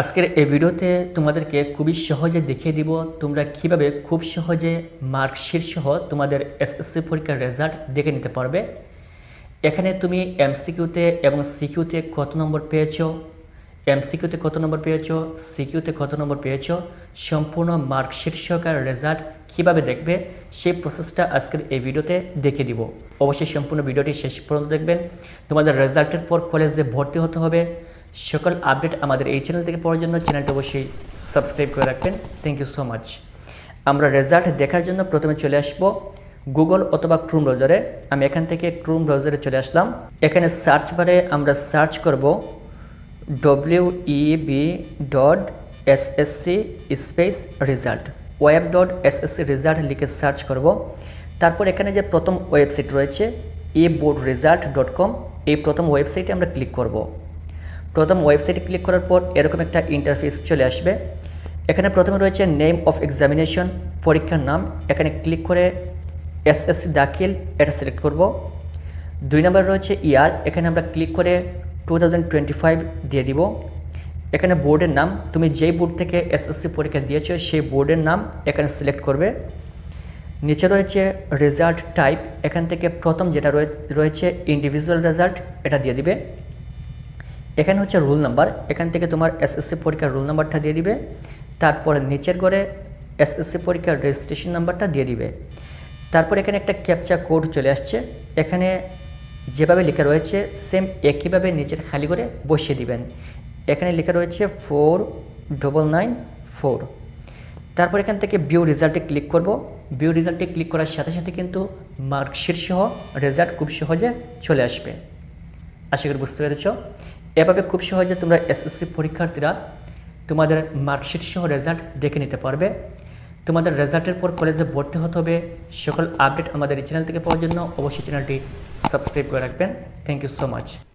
আজকের এই ভিডিওতে তোমাদেরকে খুবই সহজে দেখিয়ে দিব তোমরা কীভাবে খুব সহজে মার্কশিট সহ তোমাদের এসএসসি পরীক্ষার রেজাল্ট দেখে নিতে পারবে। এখানে তুমি এমসিকিউতে এবং সিকিউতে কত নম্বর পেয়েছ? এমসিকিউতে কত নম্বর পেয়েছ? সিকিউতে কত নম্বর পেয়েছ? সম্পূর্ণ মার্কশিট সহকার রেজাল্ট কীভাবে দেখবে, সেই প্রসেসটা আজকের এই ভিডিওতে দেখে দিব। অবশ্যই সম্পূর্ণ ভিডিওটি শেষ পর্যন্ত দেখবেন। তোমাদের রেজাল্টের পর কলেজে ভর্তি হতে হবে। সকল আপডেট আমাদের এই চ্যানেল থেকে পাওয়ার জন্য চ্যানেলটি অবশ্যই সাবস্ক্রাইব করে রাখবেন। থ্যাংক ইউ সো মাচ আমরা রেজাল্ট দেখার জন্য প্রথমে চলে আসব গুগল অথবা ক্রুম ব্রাউজারে আমি এখান থেকে ক্রুম ব্রাউজারে চলে আসলাম। এখানে সার্চ বারে আমরা সার্চ করব W E B dot S S C space result web dot S S C result লিখে সার্চ করব। তারপর এখানে যে প্রথম ওয়েবসাইট রয়েছে E board result dot com এই প্রথম ওয়েবসাইটে আমরা ক্লিক করব। প্রথম ওয়েবসাইটে ক্লিক করার পর এরকম একটা ইন্টারফেস চলে আসবে। এখানে প্রথমে রয়েছে নেম অফ এক্সামিনেশন পরীক্ষার নাম, এখানে ক্লিক করে এসএসসি দাখিল, এটা সিলেক্ট করব। দুই নম্বর রয়েছে ইয়ার এখানে আমরা ক্লিক করে টু দিয়ে দিব। এখানে বোর্ডের নাম, তুমি যেই বোর্ড থেকে এসএসসি পরীক্ষা দিয়েছ, সেই বোর্ডের নাম এখানে সিলেক্ট করবে। নিচে রয়েছে রেজাল্ট টাইপ এখান থেকে প্রথম যেটা রয়েছে ইন্ডিভিজুয়াল রেজাল্ট এটা দিয়ে দিবে। এখানে হচ্ছে রোল নাম্বার। এখান থেকে তোমার এসএসসি পরীক্ষার রোল নাম্বারটা দিয়ে দিবে। তারপরে নিচের ঘরে এসএসসি পরীক্ষার রেজিস্ট্রেশন নাম্বারটা দিয়ে দিবে। তারপর এখানে একটা ক্যাপচা কোড চলে আসছে। এখানে যেভাবে লেখা রয়েছে সেম একইভাবে নিচের খালি করে বসিয়ে দিবেন। এখানে লেখা রয়েছে ফোর ডবল নাইন ফোর তারপর এখান থেকে ভিউ রেজাল্টে ক্লিক করব। ভিউ রেজাল্টে ক্লিক করার সাথে সাথে কিন্তু মার্কশিট সহ রেজাল্ট খুব সহজে চলে আসবে। আশা করি বুঝতে পেরেছ। এভাবে খুব সহজে তোমরা এসএসসি পরীক্ষার্থীরা তোমাদের মার্কশিট সহ রেজাল্ট দেখে নিতে পারবে। তোমাদের রেজাল্টের পর কলেজে ভর্তি হতে হবে। সকল আপডেট আমাদের এই চ্যানেল থেকে পাওয়ার জন্য অবশ্যই চ্যানেলটি সাবস্ক্রাইব করে রাখবেন। Thank you so much